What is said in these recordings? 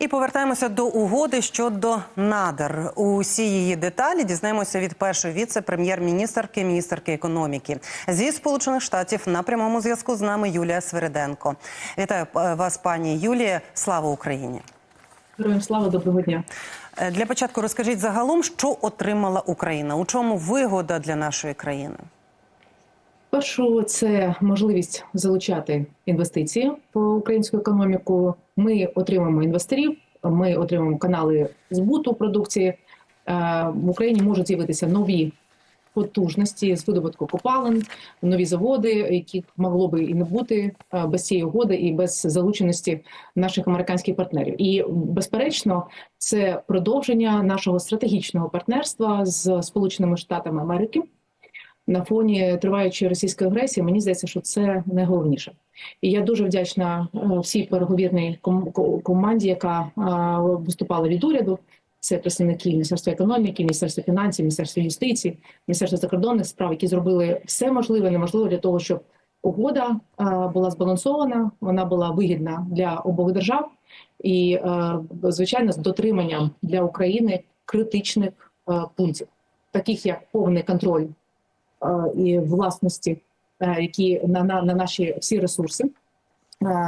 І повертаємося до угоди щодо надр. Усі її деталі дізнаємося від першої віце-прем'єр-міністерки, міністерки економіки зі сполучених штатів на прямому зв'язку з нами Юлія Свериденко. Вітаю е, вас, пані Юлія. Слава Україні! Героям слава доброго дня. Е, Для початку розкажіть загалом, що отримала Україна. У чому вигода для нашої країни? Першу це можливість залучати інвестиції в українську економіку. Ми отримаємо інвесторів, ми отримаємо канали збуту продукції. Е, В Україні можуть з'явитися нові потужності з видобутку копалин, нові заводи, яких могло би і не бути е, без цієї угоди і без залученості наших американських партнерів. І безперечно, це продовження нашого стратегічного партнерства з Сполученими Штатами Америки. На фоні триваючої російської агресії, мені здається, що це найголовніше. І я дуже вдячна е, всій переговірній ком- команді, яка е, виступала від уряду. Це представники Міністерства економіки, Міністерства фінансів, Міністерства юстиції, Міністерства закордонних справ, які зробили все можливе неможливе для того, щоб угода е, була збалансована, вона була вигідна для обох держав, і звичайно, з дотриманням для України критичних пунктів, таких як повний контроль і власності, е, які на, на, на наші всі ресурси, е,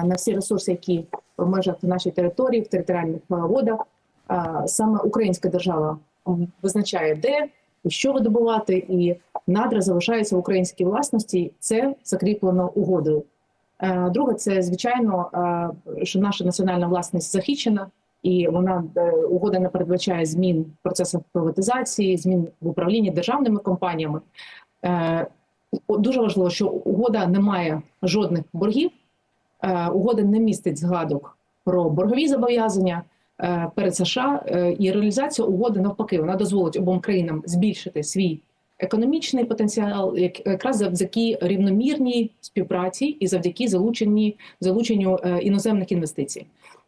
на всі ресурси, які в межах нашої території, в територіальних е, водах. Е, Саме українська держава визначає, де і що видобувати, і надра залишаються в українській власності. Це закріплено угодою. Е, Друге, це звичайно, е, що наша національна власність захищена, і вона е, угода не передбачає змін в процесах приватизації, змін в управлінні державними компаніями. Е, Дуже важливо, що угода не має жодних боргів. Е, Угода не містить згадок про боргові зобов'язання е, перед США. І реалізація угоди навпаки вона дозволить обом країнам збільшити свій економічний потенціал, якраз завдяки рівномірній співпраці і завдяки залученні залученню іноземних інвестицій.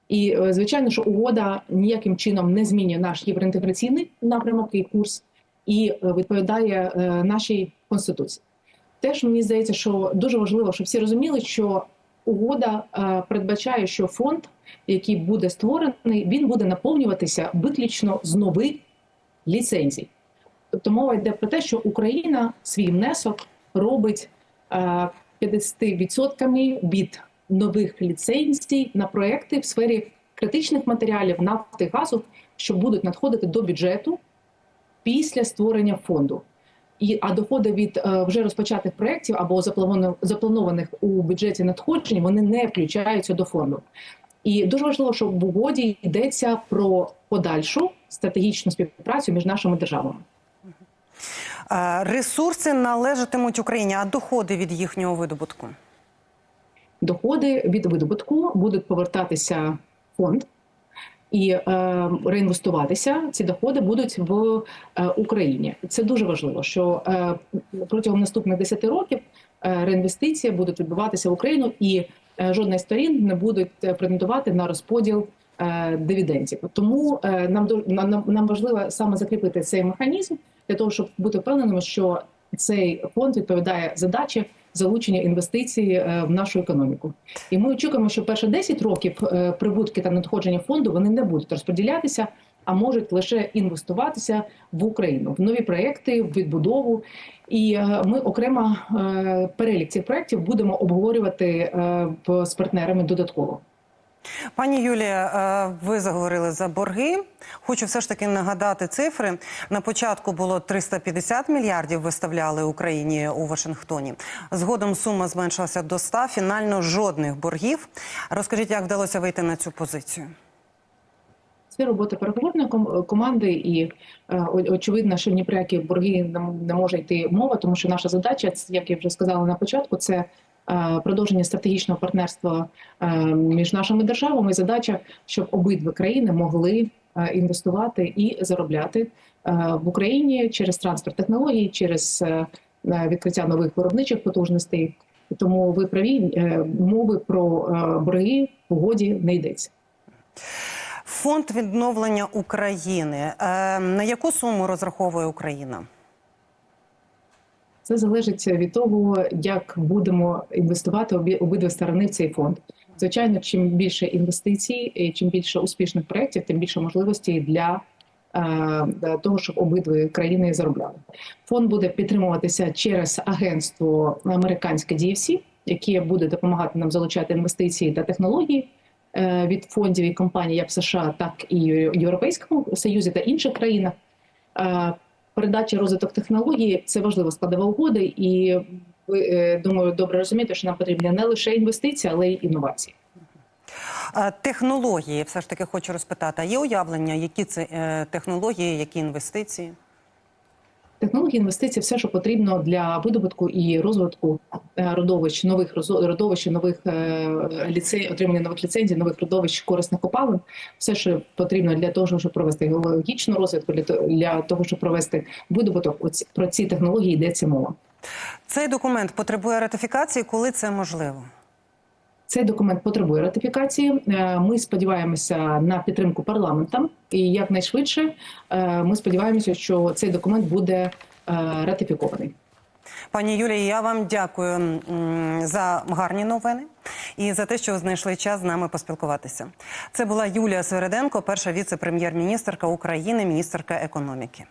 І звичайно, що угода ніяким чином не змінює наш євроінтеграційний напрямок і курс і відповідає нашій конституції. Теж мені здається, що дуже важливо, щоб всі розуміли, що угода е, передбачає, що фонд, який буде створений, він буде наповнюватися виключно з нових ліцензій. Тобто мова йде про те, що Україна свій внесок робить е, 50% від нових ліцензій на проекти в сфері критичних матеріалів нафти газу, що будуть надходити до бюджету після створення фонду. І а доходи від е, вже розпочатих проєктів або запланованих, у бюджеті надходжень вони не включаються до фонду. І дуже важливо, щоб в угоді йдеться про подальшу стратегічну співпрацю між нашими державами. Е, Ресурси належатимуть Україні, а доходи від їхнього видобутку. доходи від видобутку будуть повертатися фонд і е, реінвестуватися. Ці доходи будуть в е, Україні. Це дуже важливо, що е, протягом наступних 10 років реінвестиції будуть відбуватися в Україну, і жодна з сторін не будуть претендувати на розподіл. Дивідендів тому нам, нам- нам важливо саме закріпити цей механізм для того, щоб бути впевненими, що цей фонд відповідає задачі залучення інвестицій е, в нашу економіку. І ми очікуємо, що перші 10 років е, прибутки та надходження фонду вони не будуть розподілятися, а можуть лише інвестуватися в Україну в нові проекти, в відбудову. І е, ми окремо перелік цих проєктів будемо обговорювати з партнерами додатково. Пані Юлія, е, ви заговорили за борги. Хочу все ж таки нагадати цифри. На початку було 350 мільярдів виставляли Україні у Вашингтоні. Згодом сума зменшилася до 100, фінально жодних боргів. Розкажіть, як вдалося вийти на цю позицію? Це робота переговорної ком- команди, і е, очевидно, що ні про які борги не може йти мова, тому що наша задача, як я вже сказала на початку, це е, продовження стратегічного партнерства е, між нашими державами. Задача, щоб обидві країни могли е, інвестувати і заробляти е, в Україні через трансфер технологій, через е, е, відкриття нових виробничих потужностей. Тому ви праві е, мови про е, борги в угоді не йдеться. Фонд відновлення України. Е, На яку суму розраховує Україна? Це залежить від того, як будемо інвестувати обидві сторони в цей фонд. Звичайно, чим більше інвестицій, і чим більше успішних проєктів, тим більше можливостей для е, для того, щоб обидві країни заробляли. Фонд буде підтримуватися через агентство американське DFC, яке буде допомагати нам залучати інвестиції та технології е, від фондів і компаній як в США, так і в Європейському Союзі та інших країнах. Передача розвиток технології це важлива складова угоди, і ви е, думаю, добре розумієте, що нам потрібні не лише інвестиції, але й інновації. Технології, все ж таки хочу розпитати. А є уявлення, які це е, технології, які інвестиції? Технології інвестицій все, що потрібно для видобутку і розвитку е, родовищ, нових родовищ, нових е, ліцей, отримання нових ліцензій, нових родовищ корисних копалин, все, що потрібно для того, щоб провести геологічну розвитку, для того, щоб провести видобуток. Оці- про ці технології йдеться мова. Цей документ потребує ратифікації, коли це можливо? Цей документ потребує ратифікації. Е, Ми сподіваємося на підтримку парламента, і якнайшвидше е, ми сподіваємося, що цей документ буде е, ратифікований. Пані Юлії, я вам дякую за гарні новини і за те, що знайшли час з нами поспілкуватися. Це була Юлія Свереденко, перша віце-прем'єр-міністерка України, міністерка економіки.